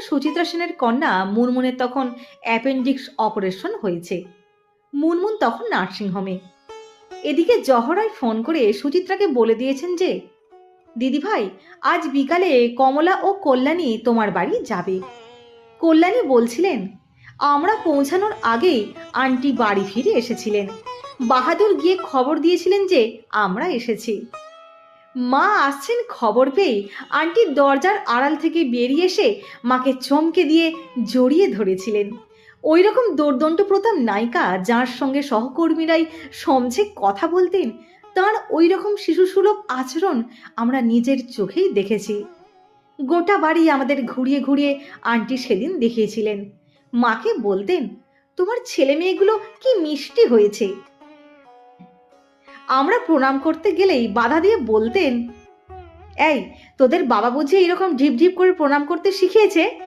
সুচিত্রা সেনের কন্যা মুনমুনের তখন অ্যাপেন্ডিক্স অপারেশন হয়েছে। মুনমুন তখন নার্সিংহোমে। এদিকে জহরায় ফোন করে সুচিত্রাকে বলে দিয়েছেন যে দিদিভাই আজ বিকালে কমলা ও কল্যাণী তোমার বাড়ি যাবে। কল্যাণী বলছিলেন, আমরা পৌঁছানোর আগেই আন্টি বাড়ি ফিরে এসেছিলেন। বাহাদুর গিয়ে খবর দিয়েছিলেন যে আমরা এসেছি। মা আসছেন খবর পেয়ে। আন্টি দরজার আড়াল থেকে বেরিয়ে এসে মাকে চমকে দিয়ে জড়িয়ে ধরেছিলেন। ওই রকম দোর্দণ্ড প্রতাপ নায়িকা যার সঙ্গে সহকর্মীরাই সমঝে কথা বলতেন, তার ওই রকম শিশুসুলভ আচরণ আমরা নিজের চোখেই দেখেছি। গোটা বাড়ি আমাদের ঘুরিয়ে ঘুরিয়ে আন্টি সেদিন দেখিয়েছিলেন। মাকে বলতেন, তোমার ছেলে মেয়েগুলো কি মিষ্টি হয়েছে? আমরা প্রণাম করতে গেলেই বাধা দিয়ে বলতেন, এই, তোদের বাবা বুঝি এইরকম ঢিপ ঢিপ করে প্রণাম করতে শিখিয়েছে?